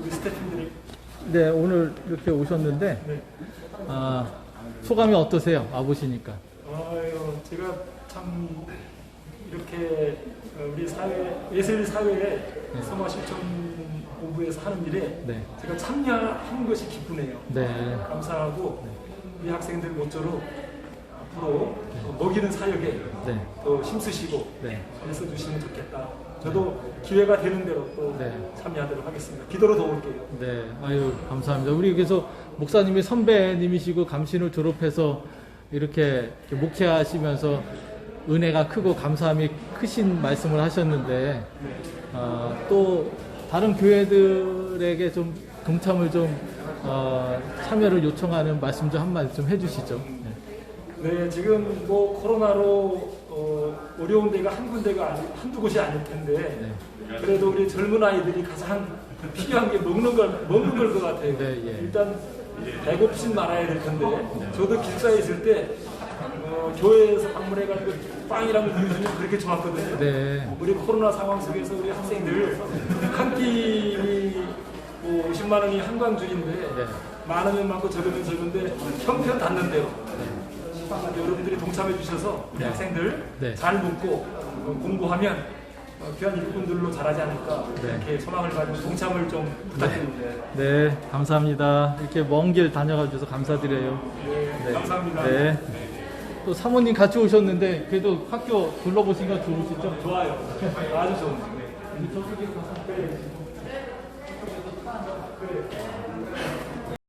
우리 스태프분들이 네, 오늘 이렇게 오셨는데 네. 아, 소감이 어떠세요? 와 보시니까. 아유, 제가 참 이렇게 어, 우리 사회 예술 사회에 성화 실천 본부에서 하는 일에 네. 제가 참여한 것이 기쁘네요. 네. 감사하고 우리 학생들 모쪼록 앞으로 어, 먹이는 사역에 네. 더 힘쓰시고 네. 애써주시면 좋겠다. 저도 기회가 되는 대로 또 네. 참여하도록 하겠습니다. 기도로 도울게요. 네, 아유 감사합니다. 우리 그래서 목사님이 선배님이시고 감신을 졸업해서 이렇게 목회하시면서 은혜가 크고 감사함이 크신 말씀을 하셨는데 어, 또 다른 교회들에게 좀 동참을 좀 어, 참여를 요청하는 말씀 좀 한마디 좀 해주시죠. 네. 네, 지금 뭐 코로나로 어, 어려운 데가 한 군데가 아니, 한두 곳이 아닐 텐데 네. 그래도 우리 젊은 아이들이 가장 필요한 게 먹는 걸 먹는 걸 것 같아요. 네, 예. 일단 배고프진 말아야 될 텐데 저도 길가에 있을 때 어, 교회에서 방문해가지고 빵이랑 우유 주면 그렇게 좋았거든요. 네. 우리 코로나 상황 속에서 우리 학생들 한 끼니 뭐 50만 원이 한광주인데 네. 많으면 많고 적으면 적은데 형편 닿는 대로 여러분들이 동참해 주셔서 우리 네. 학생들 네. 잘 묻고 어, 공부하면 어, 귀한 일꾼들로 자라지 않을까 네. 이렇게 소망을 가지고 동참을 좀 부탁드립니다. 네, 감사합니다. 이렇게 먼 길 다녀가 주셔서 감사드려요. 네, 네. 감사합니다. 네. 또 사모님 같이 오셨는데 그래도 학교 둘러보신 거 좋으시죠? 좋아요. 아주 좋은데. 네.